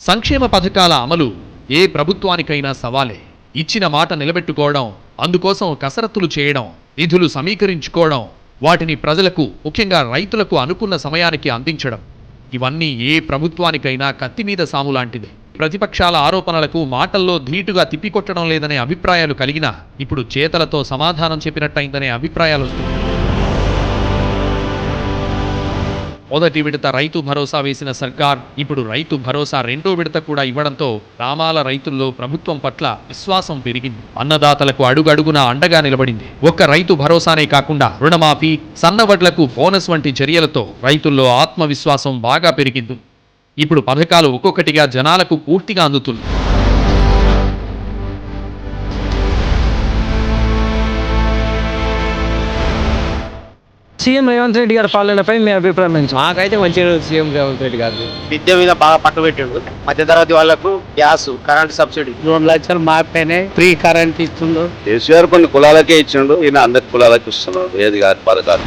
సంక్షేమ పథకాల అమలు ఏ ప్రభుత్వానికైనా సవాలే. ఇచ్చిన మాట నిలబెట్టుకోవడం అందుకోసం కసరత్తులు చేయడం నిధులు సమీకరించుకోవడం వాటిని ప్రజలకు ముఖ్యంగా రైతులకు అనుకున్న సమయానికి అందించడం. ఇవన్నీ ఏ ప్రభుత్వానికైనా కత్తి మీద సాము లాంటిది. ప్రతిపక్షాల ఆరోపణలకు మాటల్లో ధీటుగా తిప్పికొట్టడం లేదనే అభిప్రాయాలు కలిగినా ఇప్పుడు చేతలతో సమాధానం చెప్పినట్టయిందనే అభిప్రాయాలు వస్తున్నాయి మొదటి విడత రైతు భరోసా వేసిన సర్కార్ ఇప్పుడు రైతు భరోసా రెండో విడత కూడా ఇవ్వడంతో గ్రామాల రైతుల్లో ప్రభుత్వం పట్ల విశ్వాసం పెరిగింది. అన్నదాతలకు అడుగడుగునా అండగా నిలబడింది. ఒక్క రైతు భరోసానే కాకుండా రుణమాఫీ సన్నవడ్లకు బోనస్ వంటి చర్యలతో రైతుల్లో ఆత్మవిశ్వాసం బాగా పెరిగింది. ఇప్పుడు పథకాలు ఒక్కొక్కటిగా జనాలకు పూర్తిగా అందుతుంది సీఎం రేవంత్ రెడ్డి గారి పాలనపై మీ అభిప్రాయం ఏంటి? మాకైతే మంచిగా సీఎం రేవంత్ రెడ్డి గారు. విద్య మీద బాగా పట్టు పెట్టిండు. మధ్యతరగతి వాళ్ళకు గ్యాస్ కరెంట్ సబ్సిడీ. రెండు లక్షలు మాపైనాయి ఫ్రీ కరెంట్ ఇస్తుండ్రు కేసీఆర్ కొన్ని కులాలకే ఇచ్చిండు. ఈయన అందరి కులాలకు ఇస్తున్నాడు. ఏది కాదు పథకాలు.